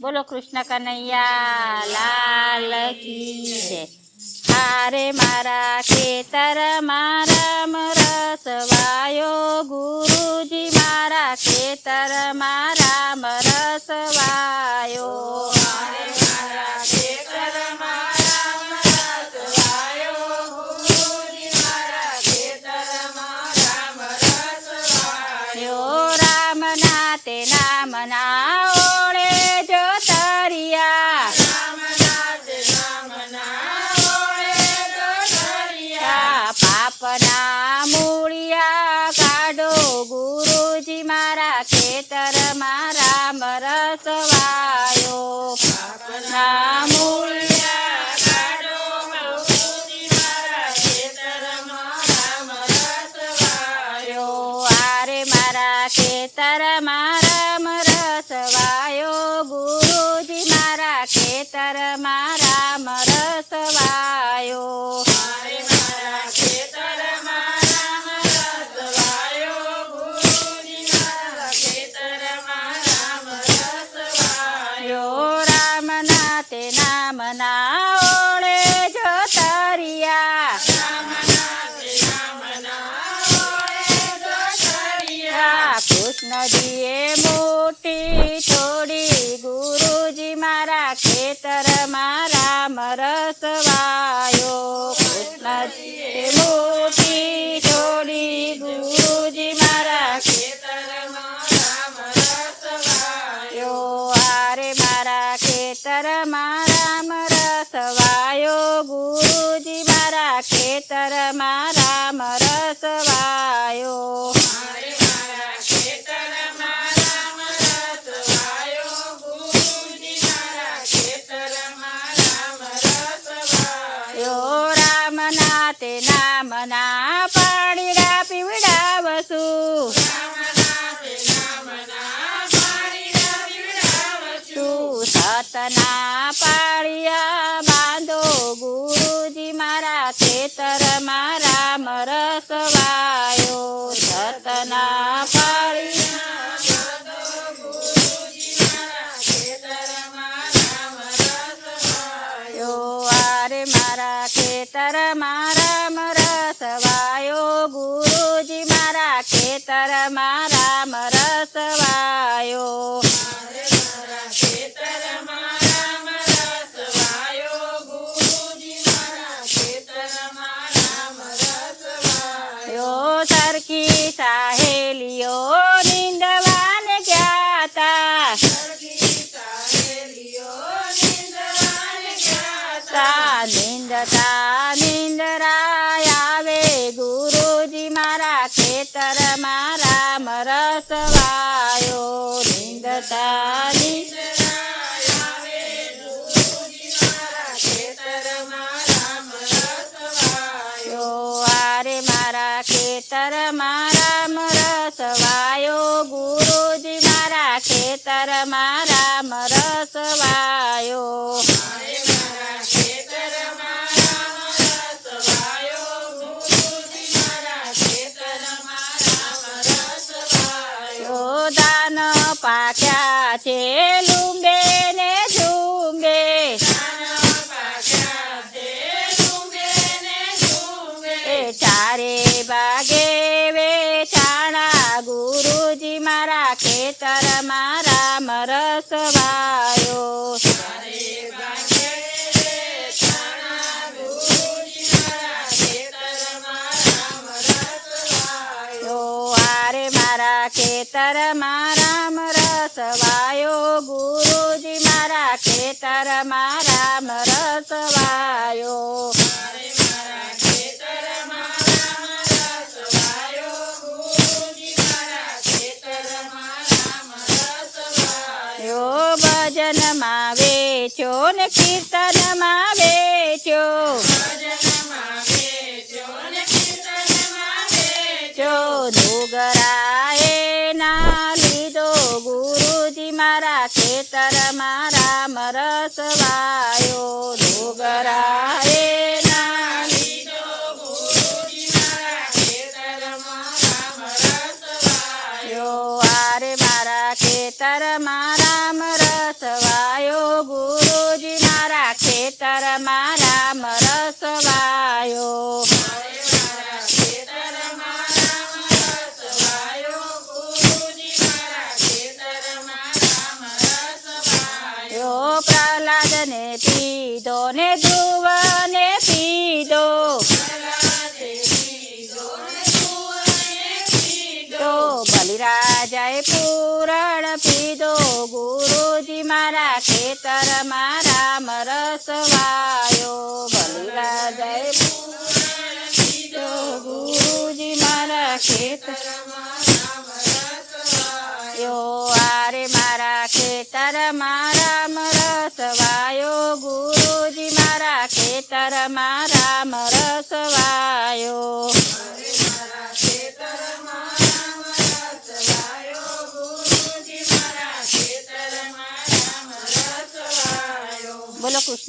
બોલો કૃષ્ણ કનૈયા, લાલ કી જય. હારે મારા ખેતર મારમ રસવાયો ગુરુજી મારા ખેતર રસવાયો હારે ખેતર મારા મરસવાયો ગુરુજી મારા ખેતર મારા મરસવાયો કૃષ્ણજીએ મોટી છોડી ગુરુજી મારા ખેતર મારા મરસવાયો કૃષ્ણજીએ મોટી છોડી ગુરુજી મારા ખેતર આરે મારા ખેતર મારા મરસવાયો ગુરુજી મારા ખેતર મારા મરસવાયો તું સતના પાળિયા બાંધો ગુરુજી મારા ખેતર મારા મરસવાયો સતના પાળિયા આરે મારા ખેતર મારા મરસવાયો ગુરુજી મારા ખેતર મારા મરસવાયો સરખી સાહેલીઓ નિંદવાને ગયા તા તા નિંદતા મારા ખેતર મારા મરસવાયો ગુરુજી મારા ખેતર મારા મરસવાયો યો ચારે ભાગે વેચાણા. ગુરુજી મારા ખેતર મારા મરસવાયો મારા ખેતર મારા મરસવાયો ગુરુજી મારા ખેતર મારા મરસવાયો યો ભજનમાં વેચો ને કીર્તનમાં વેચો. જો ડુગરાએ ના લીધો ગુરુજી મારા ખેતર મારા મરસ વાયો. મારા ખેતર મારા ખેતરમાં રામ મરસવાયો. યો પ્રહલાદ ને પીધો ને ધ્રુવ ખેતરમાં રામ રસવાયો પૂરણ પીધો ગુરુજી મારા ખેતરમાં યો આરે મારા ખેતરમાં રામ રસવાયો ગુરુજી મારા ખેતરમાં રામ રસવાયો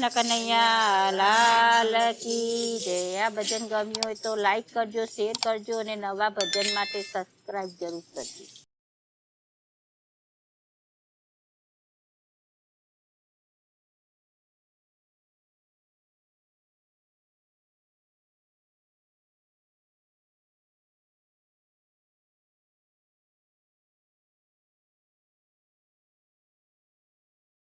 કૃષ્ણ કનૈયા, લાલ કી જય. આ ભજન ગમ્યું હોય તો લાઈક કરજો શેર કરજો અને નવા ભજન માટે સબસ્ક્રાઈબ જરૂર કરજો.